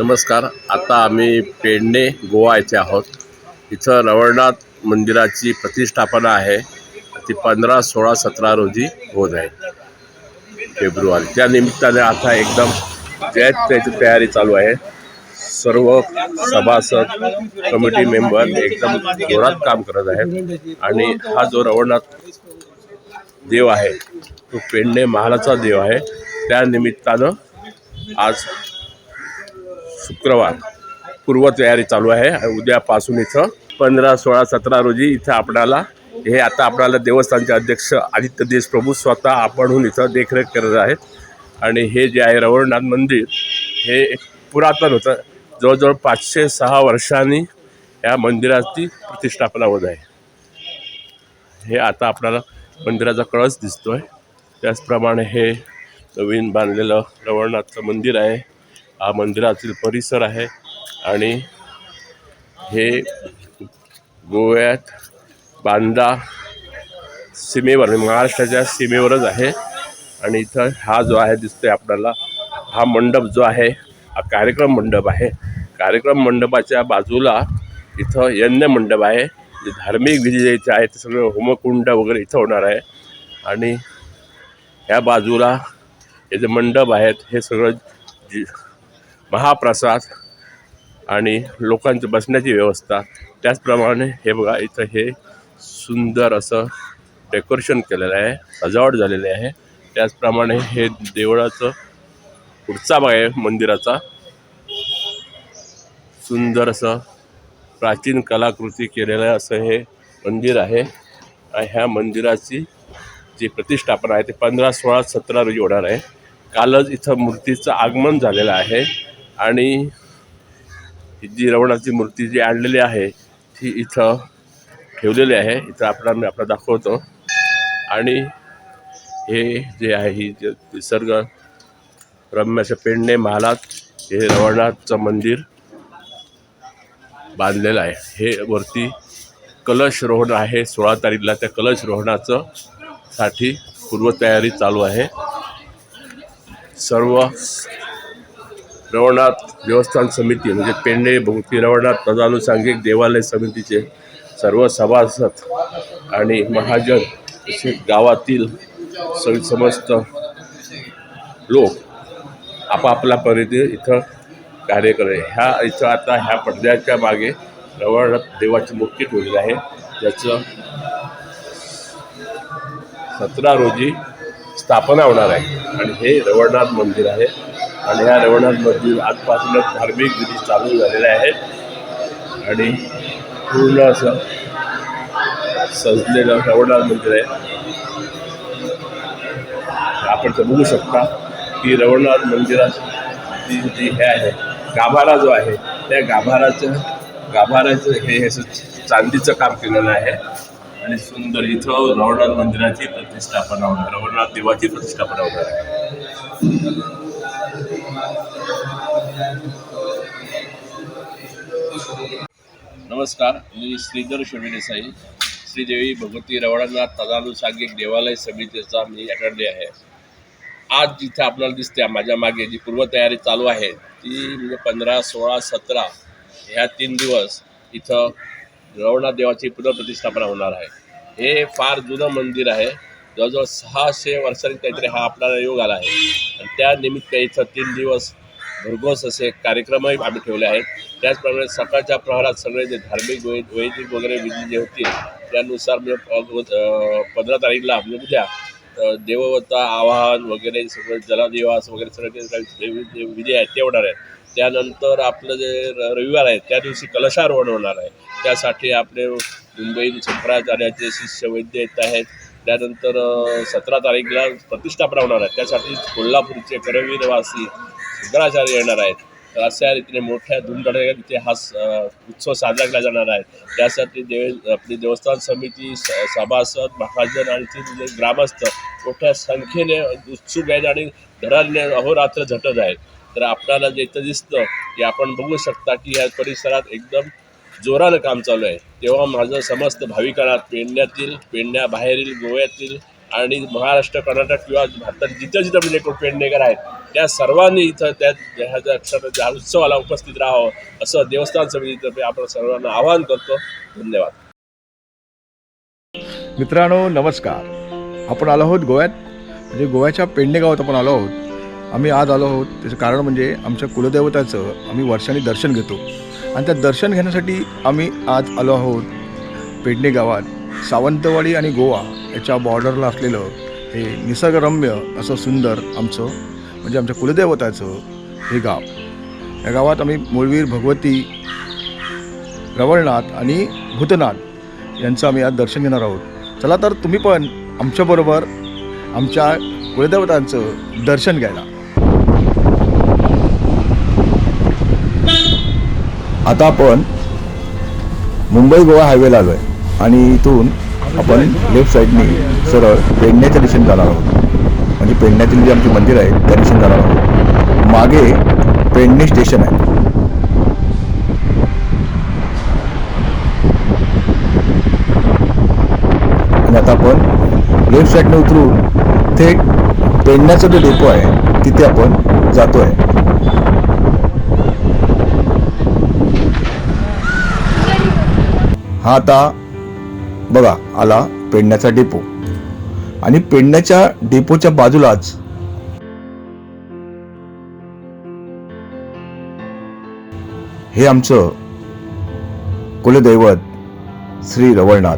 नमस्कार. आता आम्ही पेडणे गोवा येथे आहोत. इथं रवळनाथ मंदिराची प्रतिष्ठापना आहे. ती पंधरा सोळा सतरा रोजी होत आहे. फेब्रुवारी. त्या निमित्ताने आता एकदम जयत त्याची तयारी चालू आहे. सर्व सभासद कमिटी मेंबर एकदम जोरात काम करत आहेत. आणि हा जो रवळनाथ देव आहे तो पेडणे महालाचा देव आहे. त्या निमित्तानं आज शुक्रवार. पूर्वतयारी चालू आहे आणि उद्यापासून इथं पंधरा सोळा सतरा रोजी इथं आपणाला हे आता आपणाला देवस्थानचे अध्यक्ष आदित्य देशप्रभू स्वतः आपणहून इथं देखरेख करत आहेत. आणि हे जे आहे रवळनाथ मंदिर हे एक पुरातन होतं. जवळजवळ पाचशे सहा वर्षांनी या मंदिराची प्रतिष्ठापना होत आहे. हे आता आपल्याला मंदिराचा कळस दिसतोय. त्याचप्रमाणे हे नवीन बांधलेलं रवळनाथचं मंदिर आहे. हा मंदिरातील परिसर आहे आणि हे गोव्यात बांदा सीमेवर म्हणजे महाराष्ट्राच्या सीमेवरच आहे. आणि इथं हा जो आहे दिसतोय आपल्याला हा मंडप जो आहे हा कार्यक्रम मंडप आहे. कार्यक्रम मंडपाच्या बाजूला इथं यज्ञ मंडप आहे. जे धार्मिक विधी जे इथे आहेत ते सगळं होमकुंड वगैरे इथं होणार आहे. आणि ह्या बाजूला हे जे मंडप आहेत हे सगळं जी महाप्रसाद आणि लोकांची बसण्याची व्यवस्था त्याचप्रमाणे हे बघा इथं हे सुंदर असं डेकोरेशन केलेलं आहे सजावट झालेली आहे. त्याचप्रमाणे हे देवळाचं पुढचा भाग आहे मंदिराचा. सुंदर असं प्राचीन कलाकृती केलेलं असं हे मंदिर आहे. आणि ह्या मंदिराची जी प्रतिष्ठापना आहे ते पंधरा सोळा सतरा रोजी होणार आहे. कालच इथं मूर्तीचं आगमन झालेलं आहे. आणि ही जी रवणाची मूर्ती जी आणलेली आहे ती इथं ठेवलेली आहे. इथं आपला मी आपला दाखवतो. आणि हे जे आहे ही जे निसर्ग रम्य पेंडणे महालात हे रवणाचं मंदिर बांधलेलं आहे. हे वरती कलश रोहण आहे. सोळा तारीखला त्या कलश रोहणाचं साठी पूर्वतयारी चालू आहे. सर्व रवळनाथ देवस्थान समिती म्हणजे पेंडे भोवती रवळनाथ तदानुसांगिक देवालय समितीचे सर्व सभासद आणि महाजन तसेच गावातील स समस्त लोक आपापल्या परीने इथं कार्य करे ह्या इथं आता ह्या पडद्याच्या मागे रवळनाथ देवाची मूर्ती ठेवली आहे. ज्याचं सतरा रोजी स्थापना होणार आहे. आणि हे रवळनाथ मंदिर आहे. आणि ह्या रवळनाथ मधील आजपासूनच धार्मिक विधी चालू झालेल्या आहेत. आणि पूर्ण असं सजलेलं रवळनाथ मंदिर आहे. आपण तर बघू शकता की रवळनाथ मंदिराची जी हे आहे गाभारा जो आहे त्या गाभाराचं गाभाराचं हे असं चांदीचं काम केलेलं आहे. आणि सुंदर इथं रवळनाथ मंदिराची प्रतिष्ठापना होणार रवळनाथ देवाची प्रतिष्ठापना होणार आहे. नमस्कार मी श्रीधर शिवदेसाई श्रीदेवी भगवती रवळनाथ तदानुसांगिक देवालय समितीचा मी अटॅडे आहे. आज जिथे आपल्याला दिसते माझ्या मागे जी पूर्वतयारी चालू आहे ती म्हणजे पंधरा सोळा सतरा ह्या तीन दिवस इथं रवळनाथ देवाची पुनर्प्रतिष्ठापना होणार आहे. हे फार जुनं मंदिर आहे. जवळजवळ सहाशे वर्षांनी काहीतरी हा आपल्याला योग आला आहे. आणि त्या निमित्त इथं तीन दिवस भरघोस असे कार्यक्रमही आम्ही ठेवले आहेत. त्याचप्रमाणे सकाळच्या प्रहारात सगळे जे धार्मिक वै वैदिक वगैरे विधी जे होतील त्यानुसार म्हणजे पंधरा तारीखला म्हणजे उद्या देववता आवाहन वगैरे सगळं जलादिवास वगैरे सगळे जे काही देवी- विधी आहेत ते होणार आहेत. त्यानंतर आपलं जे र- रविवार आहे त्या दिवशी कलशारोहण होणार आहे. त्यासाठी आपले मुंबई शंकराचार्याचे शिष्य वैद्य येत आहेत. त्यानंतर सतरा तारीखला प्रतिष्ठापना होणार आहे. त्यासाठी कोल्हापूरचे करवीरवासी शंकराचार्य येणार आहेत. तर अशा रीतीने मोठ्या धुमधडाक्यात इथे हा स- उत्सव साजरा केला जाणार आहे. त्यासाठी देव आपली देवस्थान समिती स- सभासद महाजन आणि ते जे ग्रामस्थ मोठ्या संख्येने उत्सुक आहेत आणि धडाने अहोरात्र झटत आहेत. तर आपल्याला जे इथं दिसतं की आपण बघू शकता की या परिसरात एकदम जोरानं काम चालू आहे. तेव्हा माझं समस्त भाविकांना पेडण्यातील पेडण्याबाहेरील गोव्यातील आणि महाराष्ट्र कर्नाटक किंवा भारतात जिथं जिथं म्हणजे कोण पेडणेकर आहेत त्या सर्वांनी इथं त्या ह्याच्या अक्षर- उत्सवाला उपस्थित राहावं असं देवस्थान समितीतर्फे आपण सर्वांना आवाहन करतो. धन्यवाद. मित्रांनो नमस्कार. आपण आलो आहोत गोव्यात. म्हणजे गोव्याच्या पेडणे गावात आपण आलो आहोत. आम्ही आज आलो आहोत. त्याचं कारण म्हणजे आमच्या कुलदेवताचं आम्ही वर्षाने दर्शन घेतो. आणि त्या दर्शन घेण्यासाठी आम्ही आज आलो आहोत पेडणे गावात सावंतवाडी आणि गोवा याच्या बॉर्डरला असलेलं हे निसर्गरम्य असं सुंदर आमचं म्हणजे आमच्या कुलदेवताचं हे गाव. या गावात आम्ही मूळवीर भगवती रवळनाथ आणि भूतनाथ यांचं आम्ही आज दर्शन घेणार आहोत. चला तर तुम्ही पण आमच्याबरोबर आमच्या कुलदेवतांचं दर्शन घ्यायला. आता आपण मुंबई गोवा हायवेला आलो आहे आणि इथून आपण लेफ्ट साईडने सरळ पेडण्याच्या दिशेने जाणार आहोत. म्हणजे पेडण्यातील जे आमचे मंदिर आहे त्या दिशेने जाणार आहोत. मागे पेडणे स्टेशन आहे. आणि आता आपण लेफ्ट साईडने उतरून थेट पेडण्याचा जो डेपो आहे तिथे आपण जातोय. हा आता बघा आला पेडण्याचा डेपो. आणि पेडण्याच्या डेपोच्या बाजूलाच हे आमचं कुलदैवत श्री रवळनाथ.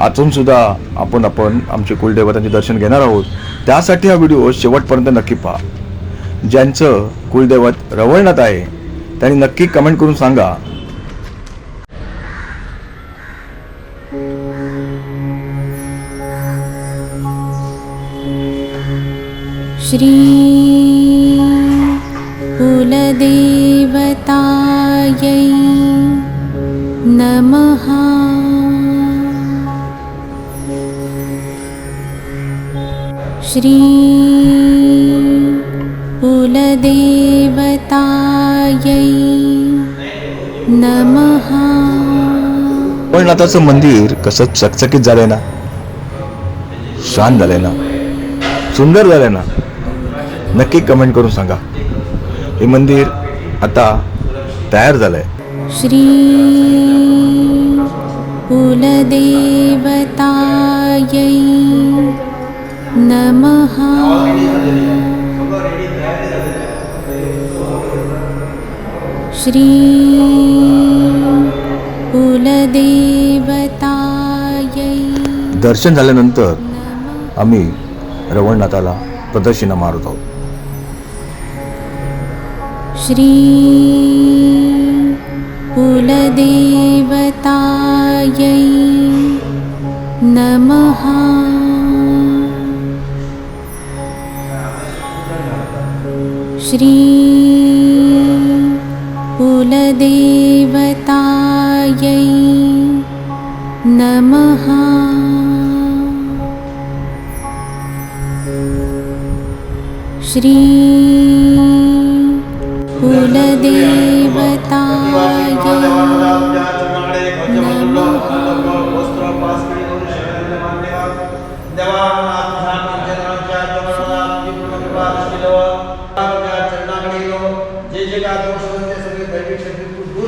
आतून सुद्धा आपण आपण आमचे कुलदैवतांचे दर्शन घेणार आहोत. त्यासाठी हा व्हिडिओ शेवटपर्यंत नक्की पहा. ज्यांचं कुलदैवत रवळनाथ आहे त्यांनी नक्की कमेंट करून सांगा. श्री कुलदेवतायै नमः। श्री कुलदेवतायै नमः। रवळनाथाचं मंदिर कसं चकचकीत झालंय ना? शांत झालंय ना? सुंदर झालंय ना? नक्की कमेंट करून सांगा. हे मंदिर आता तयार झालंय. श्री कुलदेवतायै नमः. श्री कुलदेवतायै दर्शन झाल्यानंतर आम्ही रवळनाथाला प्रदक्षिणा मारत आहोत. श्री कुलदेवतायै नमः। श्री कुलदेवतायै नमः। श्री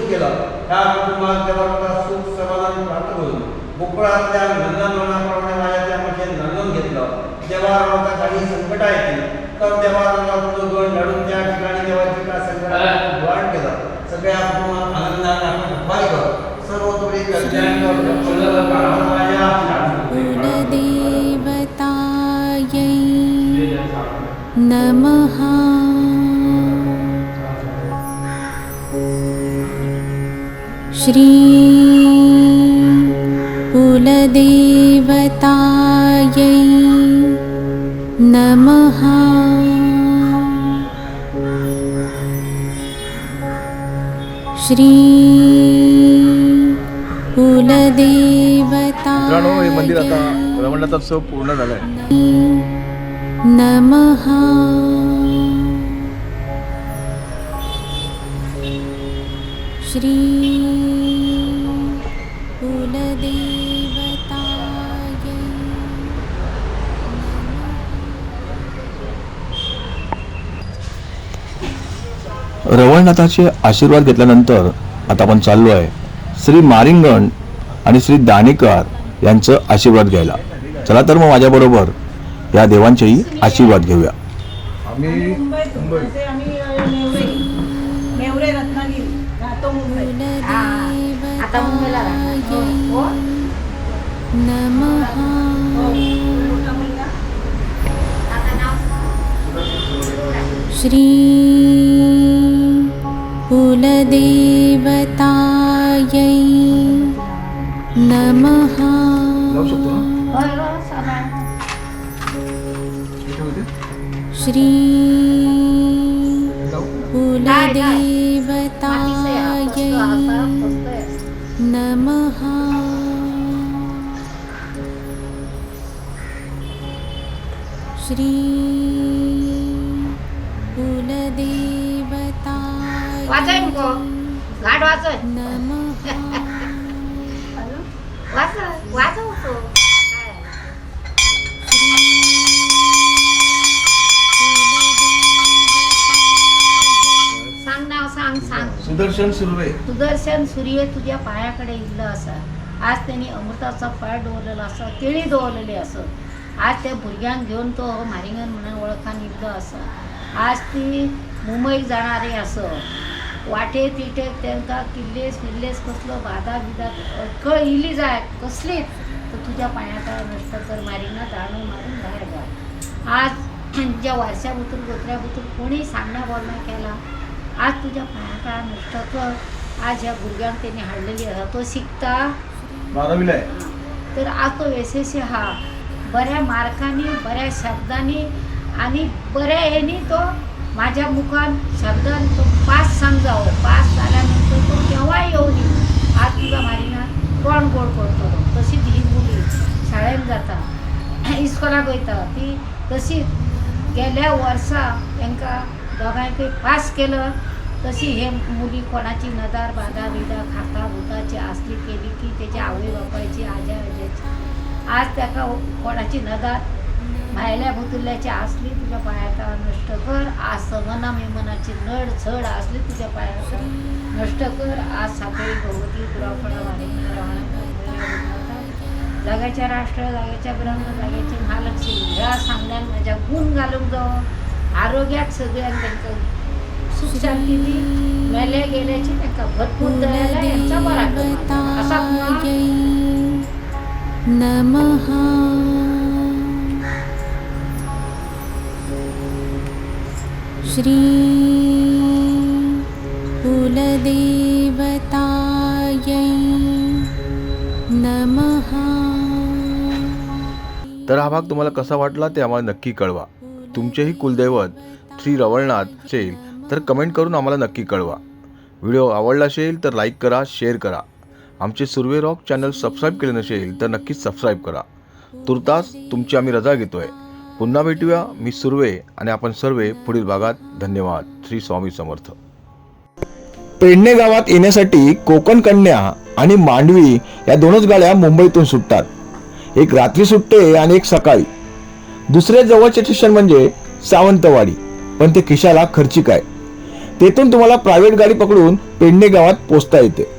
केला ह्या कुटुंबात देवाला सुख समाधान प्राप्त होईल मोकळातल्या नंदनवनाप्रमाणे माझ्या त्या म्हणजे नंदन घेतलं देवाला काही संकट येतील तर देवाला तुझं दोन लढून त्या ठिकाणी देवाची त्या संकट सगळ्या आपण उपाय कर सर्वतोपरी कल्याण कुलदेवतायै नमः. श्री कुलदेवतायै नमः. श्री पुनदेवता राणे मत्स पूर्ण श्री रवळनाथाचे आशीर्वाद घेतल्यानंतर आता आपण चाललो आहे. श्री मारिंगण आणि श्री दाणेकर यांचं आशीर्वाद घ्यायला. चला तर मग माझ्याबरोबर या देवांचेही आशीर्वाद घेऊया. नमः. मोठा मुलगा. श्री कुलदेवतायै नमः। श्री कुलदेवतायै नमः। श्री वाचाय नको घाट वाचय वाच वाचवतो सांग नाव सांग सांग. सुदर्शन सुर्वे. सुदर्शन सूर्य तुझ्या पायाकडे इल्लं असं. आज त्यांनी अमृताचा फळ डोरलेला असं केळी डोरलेली असं. आज त्या भुरग्यांक घेऊन तो मारिंगण म्हणून ओळखान इल्लो असं. आज ती मुंबईक जाणारी असं. वाटे तिटे तांकां किल्लेस बिल्लेस कसलो बाधा बिदा अडखळ इली जाय कसलीच तर तुझ्या पायाकडे नष्ट कर मारिना दाणू मारून बाहेर घाल आज ज्या वर्षा भितर गोत्र्या भितर कोणी सामना बोलना केला. आज तुझ्या पायाकाळा नष्ट कर. आज ह्या भुरग्यांक त्यांनी हाडलेली आसा तो शिकता? बारावीला आहे. तर आज तो यशस्वी हा. बऱ्या मार्कांनी बऱ्या शब्दांनी आणि बऱ्या ह्यानी तो माझ्या मुखान शब्दान तो पास समजावं. पास झाल्यानंतर तो केव्हा येऊ नये आज तुझा मारिना कोण गोड करतो? तशीच ही मुली. शाळेत जाता. इस्कॉलाक वयता ती तशी गेल्या वर्सा तांकां दोगांयकय पास केलं तशी हे मुली कोणाची नदार बाधा बिदा खाता भुताची आसली केली की त्याच्या आवय बापायची आजा आजाची आज त्याका कोणाची नदार भायल्या भुतुल्याची असली तुझ्या पायाचा नष्ट कर आज समना मेमनाची नड झड असली तुझ्या पायाचा नष्ट कर आज सापळी भगवती दुराफळा जाग्याच्या राष्ट्र जाग्याच्या ब्रह्म जाग्याचे महालक्ष्मी ह्या सांगल्यान माझ्या गुण घालून जावं आरोग्यात सगळ्यांक तांकां सुख शांती दी मेले गेल्याची तांकां भरपूर दयाला यांचा बरा. असा नमः. श्री कुलदेवतायै नमः। तर हा भाग तुम्हाला कसा वाटला ते आम्हाला नक्की कळवा. तुमचेही कुलदैवत श्री रवळनाथ असेल तर कमेंट करून आम्हाला नक्की कळवा. व्हिडिओ आवडला असेल तर लाईक करा शेअर करा. आमचे सुर्वे रॉक चॅनल सबस्क्राईब केले नसेल तर नक्कीच सबस्क्राईब करा. तुर्तास तुमची आम्ही रजा घेतोय. पुन्हा भेटूया. मी सुर्वे आणि आपण सर्वे पुढील भागात. धन्यवाद. श्री स्वामी समर्थ. पेडणे गावात येण्यासाठी कोकण कन्या आणि मांडवी या दोनच गाड्या मुंबईतून सुटतात. एक रात्री सुटते आणि एक सकाळी. दुसरे जवळचे स्टेशन म्हणजे सावंतवाडी पण ते खिशाला खर्चिक आहे. तेथून तुम्हाला प्रायव्हेट गाडी पकडून पेडणे गावात पोचता येते.